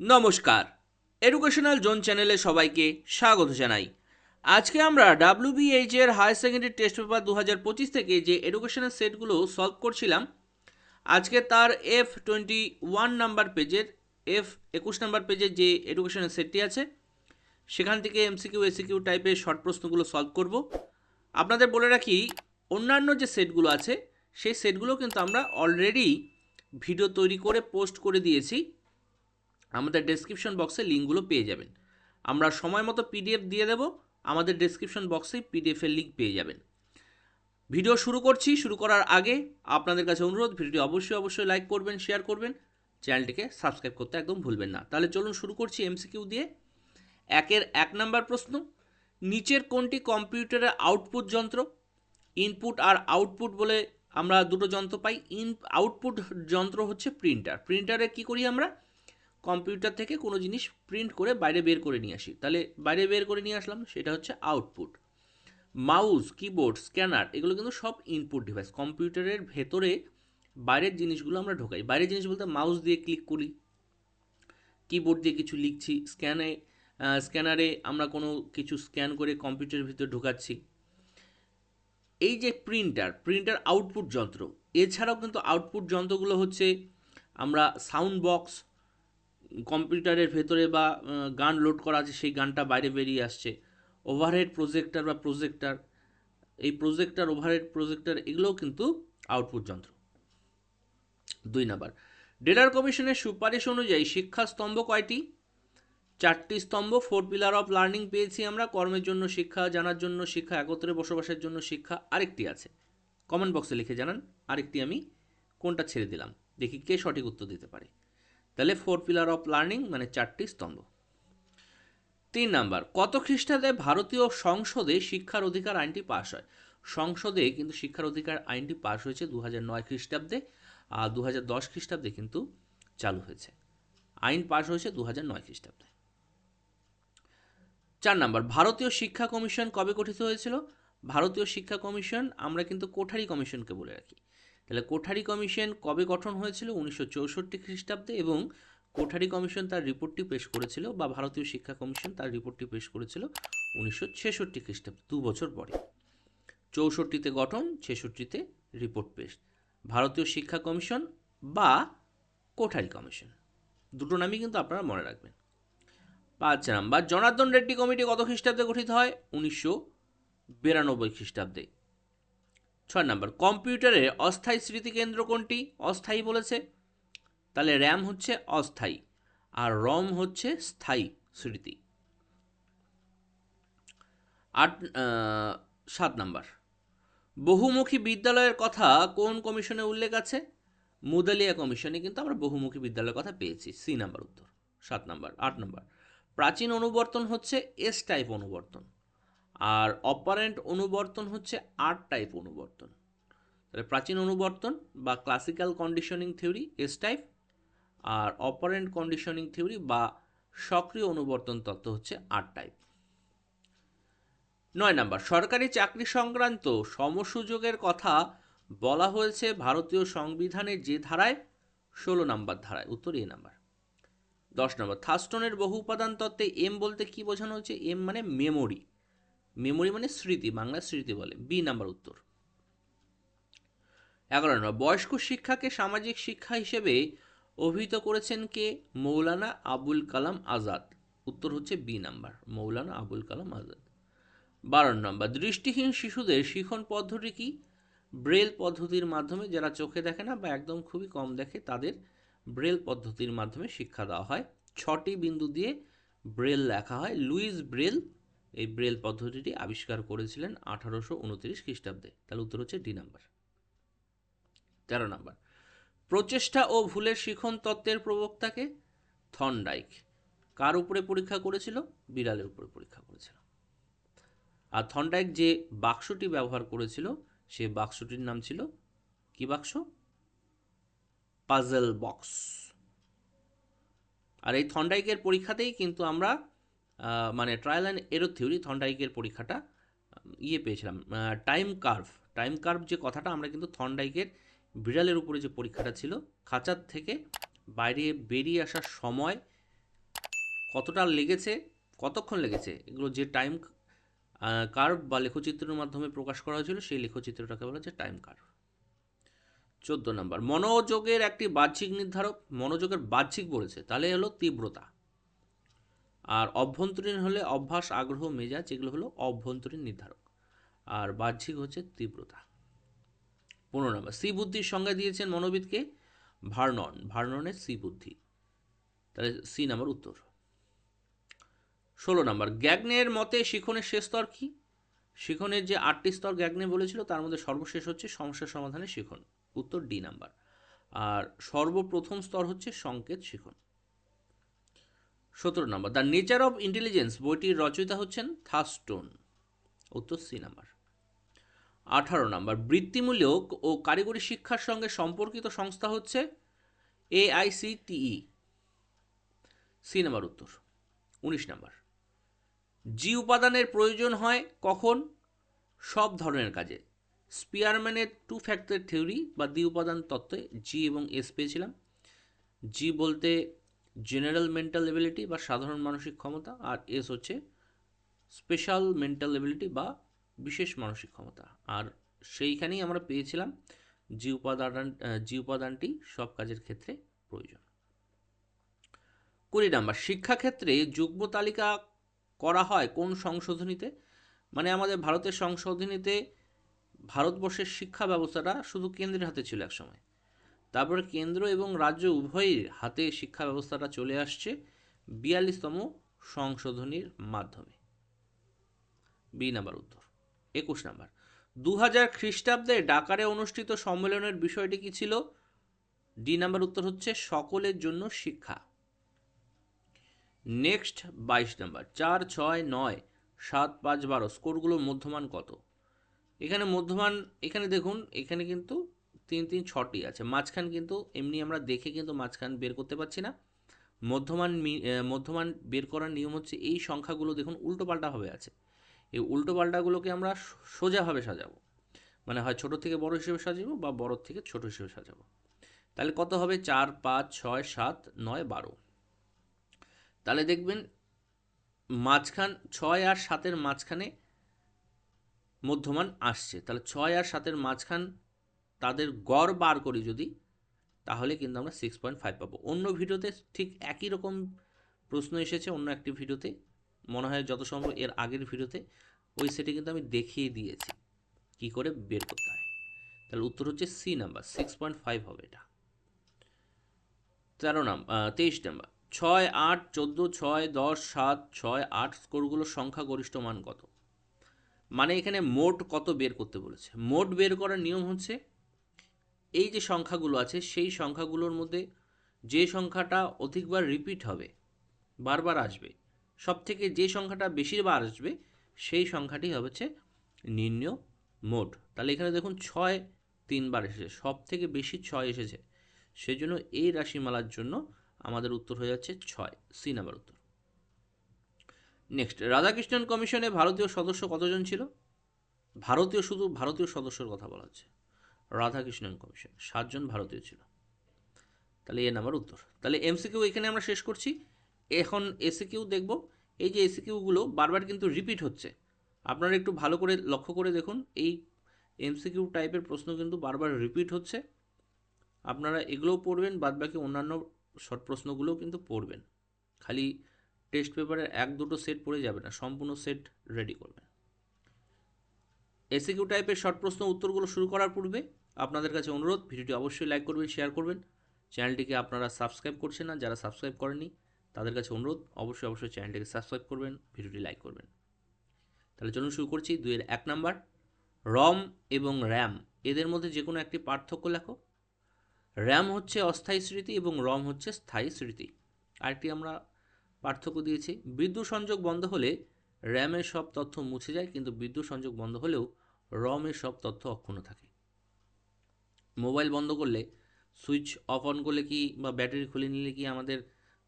নমস্কার। Educational zone চ্যানেলে সবাইকে স্বাগত জানাই। আজকে আমরা ডাব্লিউবিএইচ এর হায়ার সেকেন্ডারি টেস্ট পেপার দু হাজার পঁচিশ থেকে যে এডুকেশনাল সেটগুলো সলভ করছিলাম, আজকে তার এফ টোয়েন্টি ওয়ান নাম্বার পেজের এফ একুশ নাম্বার পেজের যে এডুকেশনাল সেটটি আছে, সেখান থেকে এমসিকিউ এসিকিউ টাইপের শর্ট প্রশ্নগুলো সলভ করব। আপনাদের বলে রাখি, অন্যান্য যে সেটগুলো আছে, সেই সেটগুলো কিন্তু আমরা অলরেডি ভিডিও তৈরি করে পোস্ট করে দিয়েছি। আমাদের ডেসক্রিপশন বক্সে লিঙ্কগুলো পেয়ে যাবেন। আমরা সময় মতো পিডিএফ দিয়ে দেব, আমাদের ডেসক্রিপশন বক্সে পিডিএফের লিঙ্ক পেয়ে যাবেন। ভিডিও শুরু করছি, শুরু করার আগে আপনাদের কাছে অনুরোধ, ভিডিওটি অবশ্যই অবশ্যই লাইক করবেন শেয়ার করবেন, চ্যানেলটিকে সাবস্ক্রাইব করতে একদম ভুলবেন না। তাহলে চলুন শুরু করছি এমসিকিউ দিয়ে। একের এক নাম্বার প্রশ্ন, নিচের কোনটি কম্পিউটারের আউটপুট যন্ত্র? ইনপুট আর আউটপুট বলে আমরা দুটো যন্ত্র পাই। ইন আউটপুট যন্ত্র হচ্ছে প্রিন্টার প্রিন্টারে কি করি আমরা? কম্পিউটার থেকে কোনো জিনিস প্রিন্ট করে বাইরে বের করে নিয়ে আসি। তাহলে বাইরে বের করে নিয়ে আসলাম, সেটা হচ্ছে আউটপুট মাউস কিবোর্ড স্ক্যানার এগুলো কিন্তু সব ইনপুট ডিভাইস কম্পিউটারের ভেতরে বাইরের জিনিসগুলো আমরা ঢোকাই। বাইরের জিনিস বলতে মাউস দিয়ে ক্লিক করি কিবোর্ড দিয়ে কিছু লিখছি স্ক্যানে স্ক্যানারে আমরা কোনো কিছু স্ক্যান করে কম্পিউটারের ভিতরে ঢোকাচ্ছি। এই যে প্রিন্টার প্রিন্টার আউটপুট যন্ত্র, এছাড়াও কিন্তু আউটপুট যন্ত্রগুলো হচ্ছে আমরা সাউন্ড বক্স কম্পিউটারের ভেতরে বা গান লোড করা আছে, সেই গানটা বাইরে বেরিয়ে আসছে। ওভারহেড প্রজেক্টর বা প্রজেক্টার এই প্রজেক্টার ওভারহেড প্রজেক্টার এগুলোও কিন্তু আউটপুট যন্ত্র। দুই নাম্বার ডেটার কমিশনের সুপারিশ অনুযায়ী শিক্ষা স্তম্ভ কয়টি? চারটি স্তম্ভ ফোর পিলার অফ লার্নিং পেয়েছি আমরা, কর্মের জন্য শিক্ষা, জানার জন্য শিক্ষা, একত্রে বসবাসের জন্য শিক্ষা, আরেকটি আছে। কমেন্ট বক্সে লিখে জানান, আরেকটি আমি, কোনটা ছেড়ে দিলাম? দেখি কে সঠিক উত্তর দিতে পারে। তাহলে ফোর পিলার অফ লার্নিং মানে চারটি স্তম্ভ। তিন নাম্বার, কত খ্রিস্টাব্দে ভারতীয় সংসদে শিক্ষার অধিকার আইনটি পাশ হয়? সংসদে কিন্তু শিক্ষার অধিকার আইনটি পাশ হয়েছে দু নয় খ্রিস্টাব্দে, আর দু দশ খ্রিস্টাব্দে কিন্তু চালু হয়েছে। আইন পাশ হয়েছে দু নয় খ্রিস্টাব্দে। চার নাম্বার, ভারতীয় শিক্ষা কমিশন কবে গঠিত হয়েছিল? ভারতীয় শিক্ষা কমিশন, আমরা কিন্তু কোঠারি কমিশনকে বলে রাখি। তাহলে কোঠারি কমিশন কবে গঠন হয়েছিল? উনিশশো চৌষট্টি খ্রিস্টাব্দে এবং কোঠারি কমিশন তার রিপোর্টটি পেশ করেছিল বা ভারতীয় শিক্ষা কমিশন তার রিপোর্টটি পেশ করেছিল উনিশশো ছেষট্টি খ্রিস্টাব্দে, দু বছর পরে। চৌষট্টিতে গঠন, ছেষট্টিতে রিপোর্ট পেশ। ভারতীয় শিক্ষা কমিশন বা কোঠারি কমিশন। দুটো নামই কিন্তু আপনারা মনে রাখবেন। পাঁচ নাম্বার, জনার্দন রেড্ডি কমিটি কত খ্রিস্টাব্দে গঠিত হয়? উনিশশো বিরানব্বই খ্রিস্টাব্দে। ছয় নম্বর কম্পিউটারের অস্থায়ী স্মৃতিকেন্দ্র কোনটি? অস্থায়ী বলেছে। তাহলে র্যাম হচ্ছে অস্থায়ী আর রম হচ্ছে স্থায়ী স্মৃতি। আট সাত নাম্বার, বহুমুখী বিদ্যালয়ের কথা কোন কমিশনে উল্লেখ আছে? মুদালিয়া কমিশনে কিন্তু আমরা বহুমুখী বিদ্যালয়ের কথা পেয়েছি। সি নাম্বার উত্তর, সাত নাম্বার, আট নাম্বার, প্রাচীন অনুবর্তন হচ্ছে এস টাইপ অনুবর্তন। আর অপারেন্ট অনুবর্তন হচ্ছে আর টাইপ অনুবর্তন। তাহলে প্রাচীন অনুবর্তন বা classical conditioning theory, S type, আর অপারেন্ট কন্ডিশনিং থিওরি বা সক্রিয় অনুবর্তন তত্ত্ব হচ্ছে আর টাইপ। নয় নাম্বার, সরকারি চাকরি সংক্রান্ত সমসুযোগের কথা বলা হয়েছে ভারতীয় সংবিধানের যে ধারায়, ষোলো নাম্বার ধারায়, উত্তর এ নাম্বার। দশ নম্বর, থাস্টনের বহু উপাদান তত্ত্বে এম বলতে কি বোঝানো হচ্ছে এম মানে মেমোরি। মেমোরি মানে স্মৃতি, বাংলা স্মৃতি বলে, বি নাম্বার উত্তর। এগারো নম্বর, বয়স্ক শিক্ষাকে সামাজিক শিক্ষা হিসেবে অভিহিত করেছেন কে? মৌলানা আবুল কালাম আজাদ। উত্তর হচ্ছে বি নাম্বার, মৌলানা আবুল কালাম আজাদ। বারো নম্বর, দৃষ্টিহীন শিশুদের শিখন পদ্ধতি কি? ব্রেল পদ্ধতির মাধ্যমে, যারা চোখে দেখে না বা একদম খুবই কম দেখে, তাদের ব্রেল পদ্ধতির মাধ্যমে শিক্ষা দেওয়া হয়। ছটি বিন্দু দিয়ে ব্রেল লেখা হয়, লুইস ব্রেল এই ব্রেল পদ্ধতিটি আবিষ্কার করেছিলেন আঠারোশো উনত্রিশ খ্রিস্টাব্দে। তাহলে উত্তর হচ্ছে ডি নাম্বার। তেরো নাম্বার। প্রচেষ্টা ও ভুলের শিখন তত্ত্বের প্রবক্তাকে থনডাইক কার উপরে পরীক্ষা করেছিল? বিড়ালের উপরে পরীক্ষা করেছিল। আর থনডাইক যে বাক্সটি ব্যবহার করেছিল, সে বাক্সটির নাম ছিল কি বাক্স? Puzzle box. আর এই থন্ডাইকের পরীক্ষাতেই কিন্তু আমরা মানে ট্রায়াল অ্যান্ড এরো থিওরি থন্ডাইকের পরীক্ষাটা ইয়ে পেয়েছিলাম। টাইম কার্ভ টাইম কার্ভ যে কথাটা আমরা কিন্তু থন্ডাইকের বিড়ালের উপরে যে পরীক্ষাটা ছিল, খাঁচার থেকে বাইরে বেরিয়ে আসার সময় কতটা লেগেছে, কতক্ষণ লেগেছে, এগুলো যে টাইম কার্ভ বা লেখচিত্রের মাধ্যমে প্রকাশ করা হয়েছিল, সেই লেখচিত্রটাকে বলা হচ্ছে টাইম কার্ভ চোদ্দ নম্বর মনোযোগের একটি বাহ্যিক নির্ধারক, মনোযোগের বাহ্যিক বলেছে, তাহলে হলো তীব্রতা। আর অভ্যন্তরীণ হলে অভ্যাস, আগ্রহ, মেজাজ, এগুলো হলো অভ্যন্তরীণ নির্ধারক। আর বাহ্যিক হচ্ছে তীব্রতা। পনেরো নম্বর সি বুদ্ধির সংজ্ঞা দিয়েছেন মনোবিদকে ভার্নন। ভার্ননের সি বুদ্ধি। তাহলে সি নাম্বার উত্তর। ষোলো নম্বর, গ্যাগনের মতে শিখনের শেষ স্তর কি? শিখনের যে আটটি স্তর গ্যাগনে বলেছিল, তার মধ্যে সর্বশেষ হচ্ছে সমস্যা সমাধানের শিখন। উত্তর ডি নাম্বার। আর সর্বপ্রথম স্তর হচ্ছে সংকেত শিখন। সতেরো নম্বর, দ্য নেচার অফ ইন্টেলিজেন্স বইটির রচয়িতা হচ্ছেন থাস্টোন, উত্তর সি নাম্বার আঠারো নম্বর, বৃত্তিমূলক ও কারিগরি শিক্ষার সঙ্গে সম্পর্কিত সংস্থা হচ্ছে এআইসিটিই সি নাম্বার উত্তর। উনিশ নাম্বার, জি উপাদানের প্রয়োজন হয় কখন? সব ধরনের কাজে। স্পিয়ারম্যানের টু ফ্যাক্টর থিওরি বা দ্বি উপাদান তত্ত্বে জি এবং এস পেয়েছিলাম। জি বলতে জেনারেল মেন্টাল এবিলিটি বা সাধারণ মানসিক ক্ষমতা আর এস হচ্ছে স্পেশাল মেন্টাল এবিলিটি বা বিশেষ মানসিক ক্ষমতা। আর সেইখানেই আমরা পেয়েছিলাম জি উপাদান জি উপাদানটি সব কাজের ক্ষেত্রে প্রয়োজন। কুড়ি নাম্বার, শিক্ষাক্ষেত্রে যুগ্ম তালিকা করা হয় কোন সংশোধনীতে? মানে আমাদের ভারতের সংশোধনীতে ভারতবর্ষের শিক্ষা ব্যবস্থাটা শুধু কেন্দ্রের হাতে ছিল একসময় তারপরে কেন্দ্র এবং রাজ্য উভয়ের হাতে শিক্ষা ব্যবস্থাটা চলে আসছে বিয়াল্লিশতম সংশোধনীর মাধ্যমে। বি নাম্বার উত্তর, একুশ নাম্বার। দু হাজার খ্রিস্টাব্দে ডাকারে অনুষ্ঠিত সম্মেলনের বিষয়টি কি ছিল? ডি নাম্বার উত্তর হচ্ছে সকলের জন্য শিক্ষা। নেক্সট, বাইশ নাম্বার। চার, ছয়, নয়, সাত, পাঁচ, বারো স্কোরগুলোর মধ্যমান কত? এখানে মধ্যমান, এখানে দেখুন, এখানে কিন্তু তিন তিন, ছটি আছে। মাঝখান কিন্তু এমনি আমরা দেখে কিন্তু মাঝখান বের করতে পারছি না। মধ্যমান মধ্যমান বের করার নিয়ম হচ্ছে এই সংখ্যাগুলো দেখুন উল্টোপাল্টাভাবে আছে। এই উল্টোপাল্টাগুলোকে আমরা সোজাভাবে সাজাবো। মানে হয় ছোট থেকে বড় হিসেবে সাজাবো বা বড় থেকে ছোট হিসেবে সাজাবো। তাহলে কত হবে? চার, পাঁচ, ছয়, সাত, নয়, বারো। তাহলে দেখবেন মাঝখান ছয় আর সাতের মাঝখানে মধ্যমান আসছে। তাহলে ছয় আর সাতের মাঝখান তাদের গড় বার করি যদি, তাহলে কিন্তু আমরা সিক্স পয়েন্ট ফাইভ পাবো। অন্য ভিডিওতে ঠিক একই রকম প্রশ্ন এসেছে, অন্য একটি ভিডিওতে। মনে হয় যত সম্ভব এর আগের ভিডিওতে ওই সেটি কিন্তু আমি দেখিয়ে দিয়েছি কি করে বের করতে হয়। তাহলে উত্তর হচ্ছে C number six point five হবে এটা। তেরো নাম্বার তেইশ নাম্বার, ছয় আট চোদ্দ, ছয় দশ সাত, ছয় আট স্কোরগুলোর সংখ্যা গরিষ্ঠ মান কত? মানে এখানে মোট কত বের করতে বলেছে? মোট বের করার নিয়ম হচ্ছে এই যে সংখ্যাগুলো আছে, সেই সংখ্যাগুলোর মধ্যে যে সংখ্যাটা অধিকবার রিপিট হবে, বারবার আসবে সব থেকে যে সংখ্যাটা বেশিরবার আসবে, সেই সংখ্যাটি হচ্ছে নির্ণয় মোট। তাহলে এখানে দেখুন ছয় তিনবার এসেছে সব থেকে বেশি ছয় এসেছে সেই জন্য এই রাশিমালার জন্য আমাদের উত্তর হয়ে যাচ্ছে ছয়, সি নাম্বার উত্তর। নেক্সট রাধাকৃষ্ণন কমিশনে ভারতীয় সদস্য কতজন ছিল? ভারতীয়, শুধু ভারতীয় সদস্যর কথা বলা হচ্ছে। রাধাকৃষ্ণন কমিশন, সাতজন ভারতীয় ছিল। তাহলে এ নাম্বার উত্তর। তাহলে এমসিকিউ এখানে আমরা শেষ করছি। এখন এসিকিউ দেখব। এই যে এসিকিউগুলো বারবার কিন্তু রিপিট হচ্ছে। আপনারা একটু ভালো করে লক্ষ্য করে দেখুন। এই এমসিকিউ টাইপের প্রশ্ন কিন্তু বারবার রিপিট হচ্ছে। আপনারা এগুলোও পড়বেন, বাদবাকি অন্যান্য শর্ট প্রশ্নগুলোও কিন্তু পড়বেন। খালি টেস্ট পেপারের এক দুটো সেট পড়ে যাবে না, সম্পূর্ণ সেট রেডি করবেন। এসিকিউ টাইপের শর্ট প্রশ্ন উত্তরগুলো শুরু করার পূর্বে আপনাদের কাছে অনুরোধ, ভিডিওটি অবশ্যই লাইক করবেন শেয়ার করবেন। চ্যানেলটিকে আপনারা সাবস্ক্রাইব করছেন না, যারা সাবস্ক্রাইব করেননি, তাদের কাছে অনুরোধ, অবশ্যই অবশ্যই চ্যানেলটিকে সাবস্ক্রাইব করবেন, ভিডিওটি লাইক করবেন। তাহলে চলুন শুরু করছি দুইয়ের এক নাম্বার। রম এবং র্যাম, এদের মধ্যে যে কোনো একটি পার্থক্য লেখো। র্যাম হচ্ছে অস্থায়ী স্মৃতি এবং রম হচ্ছে স্থায়ী স্মৃতি। আরেকটি আমরা পার্থক্য দিয়েছি। বিদ্যুৎ সংযোগ বন্ধ হলে র্যামের সব তথ্য মুছে যায়, কিন্তু বিদ্যুৎ সংযোগ বন্ধ হলেও রমের সব তথ্য অক্ষুণ্ণ থাকে। মোবাইল বন্ধ করলে সুইচ অফ অন করলে কি বা ব্যাটারি খুলে নিলে কি আমাদের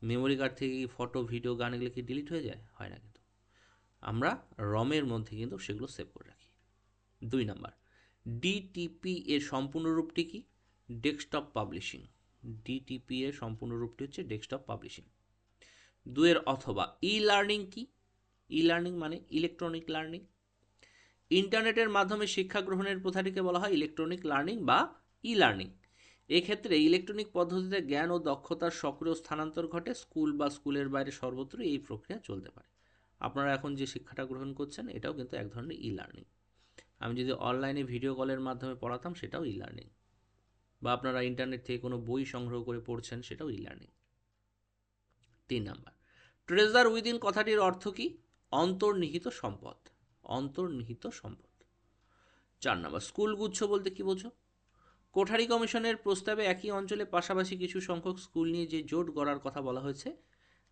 মেমোরি কার্ড থেকে কি ফটো ভিডিও গান এগুলো কি ডিলিট হয়ে যায়? হয় না কিন্তু। আমরা রমের মধ্যে কিন্তু সেগুলো সেভ করে রাখি। দুই নাম্বার ডিটিপি এর সম্পূর্ণ রূপটি কি? ডেস্কটপ পাবলিশিং ডিটিপি এর সম্পূর্ণ রূপটি হচ্ছে ডেস্কটপ পাবলিশিং দুয়ের অথবা ই লার্নিং কি? ই লার্নিং মানে ইলেকট্রনিক লার্নিং ইন্টারনেটের মাধ্যমে শিক্ষা গ্রহণের প্রথাটিকে বলা হয় ইলেকট্রনিক লার্নিং বা ই লার্নিং এক্ষেত্রে ইলেকট্রনিক পদ্ধতিতে জ্ঞান ও দক্ষতার সক্রিয় স্থানান্তর ঘটে, স্কুল বা স্কুলের বাইরে সর্বত্র এই প্রক্রিয়া চলতে পারে। আপনারা এখন যে শিক্ষাটা গ্রহণ করছেন, এটাও কিন্তু এক ধরনের ই লার্নিং আমি যদি অনলাইনে ভিডিও কলের মাধ্যমে পড়াতাম, সেটাও ই লার্নিং বা আপনারা ইন্টারনেট থেকে কোনো বই সংগ্রহ করে পড়ছেন, সেটাও ই লার্নিং তিন নাম্বার ট্রেজার উইদিন কথাটির অর্থ কি? অন্তর্নিহিত সম্পদ। অন্তর্নিহিত সম্পদ। চার নাম্বার, স্কুল গুচ্ছ বলতে কি বোঝো? কোঠারি কমিশনের প্রস্তাবে একই অঞ্চলে পাশাপাশি কিছু সংখ্যক স্কুল নিয়ে যে জোট গড়ার কথা বলা হয়েছে,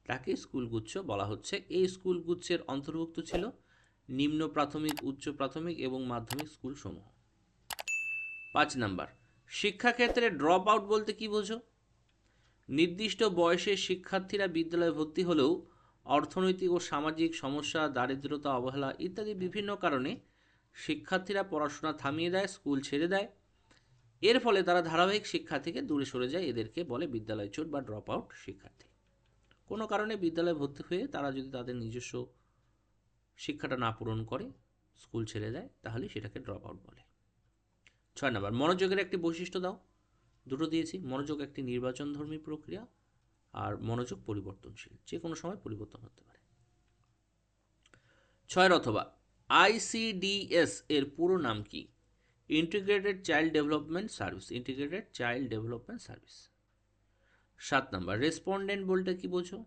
তাকে স্কুলগুচ্ছ বলা হচ্ছে। এই স্কুলগুচ্ছের অন্তর্ভুক্ত ছিল নিম্ন প্রাথমিক, উচ্চ প্রাথমিক এবং মাধ্যমিক স্কুল সমূহ পাঁচ নাম্বার, শিক্ষাক্ষেত্রে ড্রপ আউট বলতে কি বোঝো? নির্দিষ্ট বয়সে শিক্ষার্থীরা বিদ্যালয়ে ভর্তি হলেও অর্থনৈতিক ও সামাজিক সমস্যা, দারিদ্রতা, অবহেলা ইত্যাদি বিভিন্ন কারণে শিক্ষার্থীরা পড়াশোনা থামিয়ে দেয়, স্কুল ছেড়ে দেয়। এর ফলে তারা ধারাবাহিক শিক্ষা থেকে দূরে সরে যায়, এদেরকে বলে বিদ্যালয় চোট বা ড্রপ আউট শিক্ষার্থী। কোনো কারণে বিদ্যালয়ে ভর্তি হয়ে তারা যদি তাদের নিজস্ব শিক্ষাটা না পূরণ করে, স্কুল ছেড়ে দেয়, তাহলে সেটাকে ড্রপ আউট বলে। ছয় নম্বর, মনোযোগের একটি বৈশিষ্ট্য দাও। দুটো দিয়েছি, মনোযোগ একটি নির্বাচনধর্মী প্রক্রিয়া আর মনোযোগ পরিবর্তনশীল। যে কোনো সময় পরিবর্তন হতে পারে। ছয়ের অথবা আইসিডিএস এর পুরো নাম কি? Integrated child development service integrated child development service সাত নম্বর রেসপন্ডেন্ট বলতে কি বোঝো?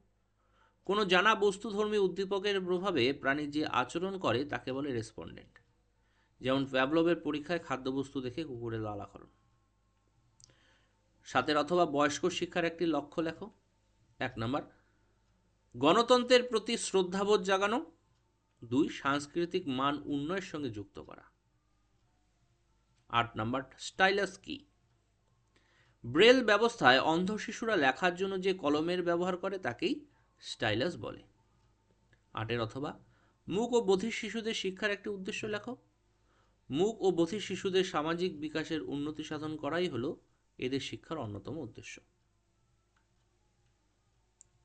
কোনো জানা বস্তুধর্মী উদ্দীপকের প্রভাবে প্রাণী যে আচরণ করে, তাকে বলে রেসপন্ডেন্ট যেমন প্যাভলবের পরীক্ষায় খাদ্যবস্তু দেখে কুকুরের লালাকরণ। সাতের, অথবা বয়স্ক শিক্ষার একটি লক্ষ্য লেখো। এক নম্বর, গণতন্ত্রের প্রতি শ্রদ্ধাবোধ জাগানো। দুই, সাংস্কৃতিক মান উন্নয়ের সঙ্গে যুক্ত করা। আট নাম্বার, স্টাইলাস কি? ব্রেল ব্যবস্থায় অন্ধ শিশুরা লেখার জন্য যে কলমের ব্যবহার করে তাকেই স্টাইলাস বলে। আটের অথবা, মুখ ও বধির শিশুদের শিক্ষার একটি উদ্দেশ্য লেখো। মুখ ও বধির শিশুদের সামাজিক বিকাশের উন্নতি সাধন করাই হলো এদের শিক্ষার অন্যতম উদ্দেশ্য।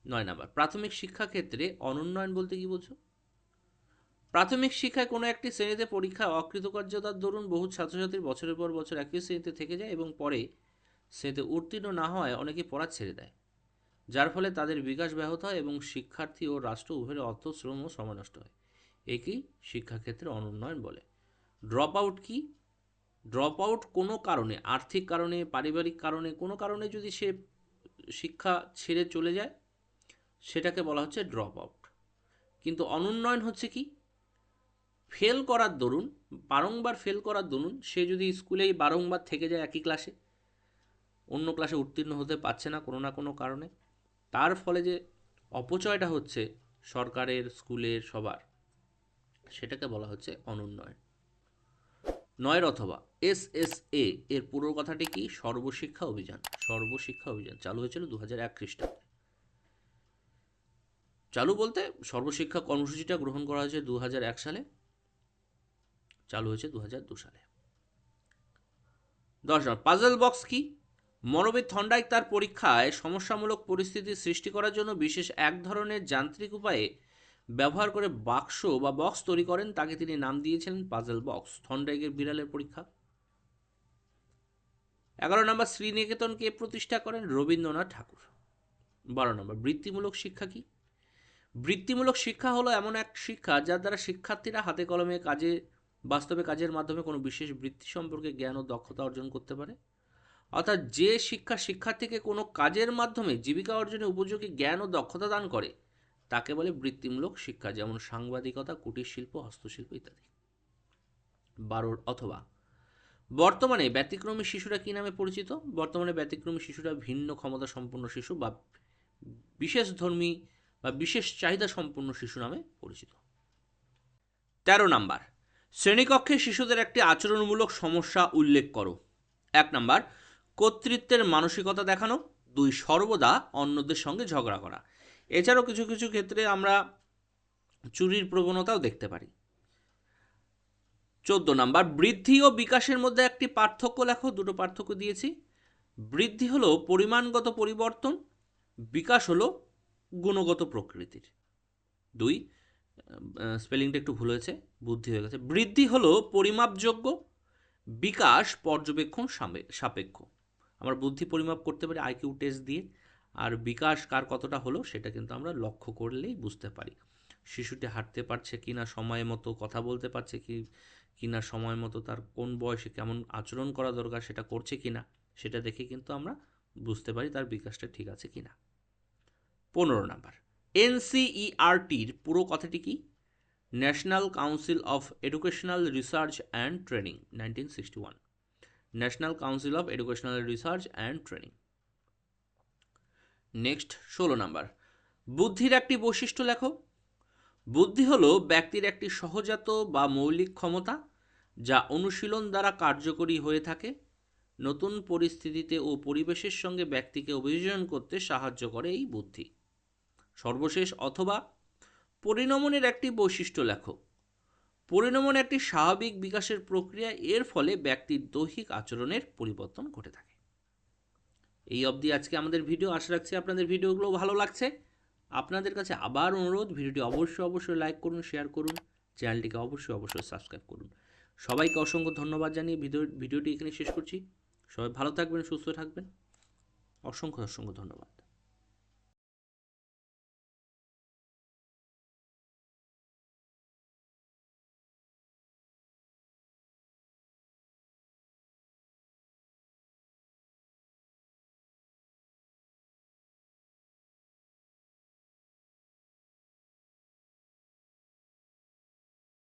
নয় নাম্বার, প্রাথমিক শিক্ষা ক্ষেত্রে অনুন্নয়ন বলতে কি বোঝো? প্রাথমিক শিক্ষায় কোনো একটি শ্রেণীতে পরীক্ষা অকৃতকার্যতার দরুন বহু ছাত্রছাত্রী বছরের পর বছর একই শ্রেণীতে থেকে যায় এবং পরে শ্রেণীতে উত্তীর্ণ না হওয়ায় অনেকে পড়া ছেড়ে দেয়, যার ফলে তাদের বিকাশ ব্যাহত হয় এবং শিক্ষার্থী ও রাষ্ট্র উভয়ের অর্থ, শ্রম ও সময় নষ্ট হয়। একেই শিক্ষাক্ষেত্রে অনুন্নয়ন বলে। ড্রপ আউট কী? ড্রপ আউট কোনো কারণে, আর্থিক কারণে, পারিবারিক কারণে, কোনো কারণে যদি সে শিক্ষা ছেড়ে চলে যায়, সেটাকে বলা হচ্ছে ড্রপ আউট কিন্তু অনুন্নয়ন হচ্ছে কি? ফেল করার দরুন, বারংবার ফেল করার দরুন, সে যদি স্কুলেই বারংবার থেকে যায় একই ক্লাসে, অন্য ক্লাসে উত্তীর্ণ হতে পারছে না কোনো না কোনো কারণে, তার ফলে যে অপচয়টা হচ্ছে সরকারের, স্কুলের, সবার, সেটাকে বলা হচ্ছে অনুন্নয়ন। নয়ের অথবা, এস এস এ, এর পুরো কথাটি কি? সর্বশিক্ষা অভিযান সর্বশিক্ষা অভিযান, চালু হয়েছিল দু হাজার এক খ্রিস্টাব্দে। চালু বলতে সর্বশিক্ষা কর্মসূচিটা গ্রহণ করা হয়েছে দু এক সালে। চালু হয়েছে দু সালে। দশ নম্বর পাজল বক্স কি? মনোবিদ থন্ডাইক তার পরীক্ষায় সমস্যামূলক পরিস্থিতি সৃষ্টি করার জন্য বিশেষ এক ধরনের যান্ত্রিক উপায়ে ব্যবহার করে বাক্স বা বক্স তৈরি করেন, তাকে তিনি নাম দিয়েছিলেন পাজল বক্স থন্ডাইকের বিড়ালের পরীক্ষা। এগারো নম্বর শ্রীনিকেতন কে প্রতিষ্ঠা করেন রবীন্দ্রনাথ ঠাকুর। বারো নম্বর, বৃত্তিমূলক শিক্ষা কি? বৃত্তিমূলক শিক্ষা হলো এমন এক শিক্ষা যার দ্বারা শিক্ষার্থীরা হাতে কলমে কাজে বাস্তবে কাজের মাধ্যমে কোনো বিশেষ বৃত্তি সম্পর্কে জ্ঞান ও দক্ষতা অর্জন করতে পারে? অর্থাৎ যে শিক্ষা শিক্ষার্থীকে কোনো কাজের মাধ্যমে জীবিকা অর্জনে উপযোগী জ্ঞান ও দক্ষতা দান করে, তাকে বলে বৃত্তিমূলক শিক্ষা, যেমন সাংবাদিকতা, কুটির শিল্প, হস্তশিল্প ইত্যাদি। বারোর অথবা। বর্তমানে ব্যতিক্রমী শিশুরা কী নামে পরিচিত? বর্তমানে ব্যতিক্রমী শিশুরা ভিন্ন ক্ষমতা সম্পন্ন শিশু বা বিশেষ ধর্মী বা বিশেষ চাহিদা সম্পন্ন শিশু নামে পরিচিত। তেরো নাম্বার। শ্রেণীকক্ষে শিশুদের একটি আচরণমূলক সমস্যা উল্লেখ করো। এক নাম্বার, কর্তৃত্বের মানসিকতা দেখানো। দুই, সর্বদা অন্যদের সঙ্গে ঝগড়া করা। এছাড়াও কিছু কিছু ক্ষেত্রে আমরা চুরির প্রবণতাও দেখতে পারি। চোদ্দ নাম্বার, বৃদ্ধি ও বিকাশের মধ্যে একটি পার্থক্য লেখো, দুটো পার্থক্য দিয়েছি। বৃদ্ধি হলো পরিমাণগত পরিবর্তন, বিকাশ হলো গুণগত প্রকৃতির। দুই স্পেলিংটা একটু ভুল হয়েছে, বুদ্ধি হয়ে গেছে। বৃদ্ধি হলো পরিমাপযোগ্য, বিকাশ, পর্যবেক্ষণ সাপেক্ষ। আমরা বুদ্ধি পরিমাপ করতে পারি আইকিউ টেস্ট দিয়ে, আর বিকাশ কার কতটা হলো সেটা কিন্তু আমরা লক্ষ্য করলেই বুঝতে পারি। শিশুটি হাঁটতে পারছে কি না সময় মতো কথা বলতে পারছে কি কি না সময় মতো তার কোন বয়সে কেমন আচরণ করা দরকার, সেটা করছে কি না সেটা দেখে কিন্তু আমরা বুঝতে পারি তার বিকাশটা ঠিক আছে কি না পনেরো নাম্বার এনসিইআরটির পুরো কথাটি কি? National council of educational research and training nineteen sixty one national council of educational research and training next ষোলো নাম্বার। বুদ্ধির একটি বৈশিষ্ট্য লেখো। বুদ্ধি হল ব্যক্তির একটি সহজাত বা মৌলিক ক্ষমতা যা অনুশীলন দ্বারা কার্যকরী হয়ে থাকে, নতুন পরিস্থিতিতে ও পরিবেশের সঙ্গে ব্যক্তিকে অভিযোজন করতে সাহায্য করে এই বুদ্ধি। সর্বশেষ অথবা পরিণমনের একটি বৈশিষ্ট্য লেখো। পরিণমন একটি স্বাভাবিক বিকাশের প্রক্রিয়া, এর ফলে ব্যক্তির দৈহিক আচরণের পরিবর্তন ঘটে থাকে। এই অবধি আজকে আমাদের ভিডিও, আশা রাখছি আপনাদের ভিডিওগুলো ভালো লাগছে। আপনাদের কাছে আবার অনুরোধ, ভিডিওটি অবশ্যই অবশ্যই লাইক করুন, শেয়ার করুন, চ্যানেলটিকে অবশ্যই অবশ্যই সাবস্ক্রাইব করুন। সবাইকে অসংখ্য ধন্যবাদ জানিয়ে ভিডিও, ভিডিওটি এখানে শেষ করছি। সবাই ভালো থাকবেন, সুস্থ থাকবেন। অসংখ্য অসংখ্য ধন্যবাদ।